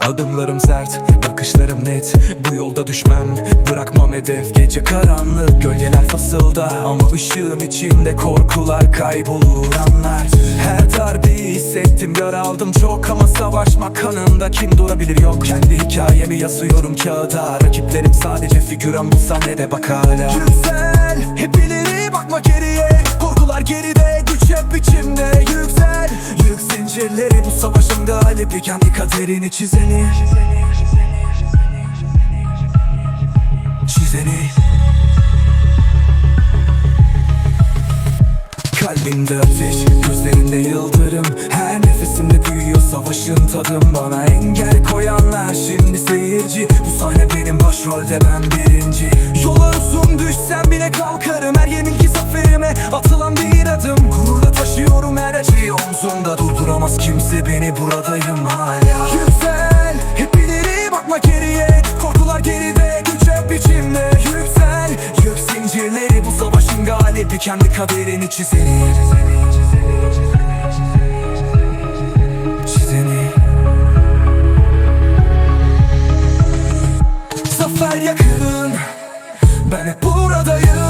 Adımlarım sert, bakışlarım net. Bu yolda düşmem, bırakmam hedef. Gece karanlık, gölgeler fasılda Ama ışığım içimde korkular kaybolur anlar. Her darbeyi hissettim, yara aldım çok. Ama savaşmak kanımda kim durabilir? Yok Kendi hikayemi yazıyorum kağıda. Rakiplerim sadece figüran bu sahnede bak hala Yüksel, hep zincirleri bu savaşın galibi Kendi kaderini çizeni. Çizeni. Kalbimde ateş, gözlerinde yıldırım. Her nefesimde büyüyor savaşın tadım. Bana engel koyanlar şimdi seyirci. Bu sahne benim başrolde ben birinci. Yola uzun düşsem bile kalkarım Her yenilgi zaferime beni buradayım hala. Yüksel, hep ileri bakma geriye. Korkular geride, güç hep içimde. Yüksel, yük zincirleri bu savaşın galibi. Kendi kaderini Çizeni. Zafer yakın. Ben hep buradayım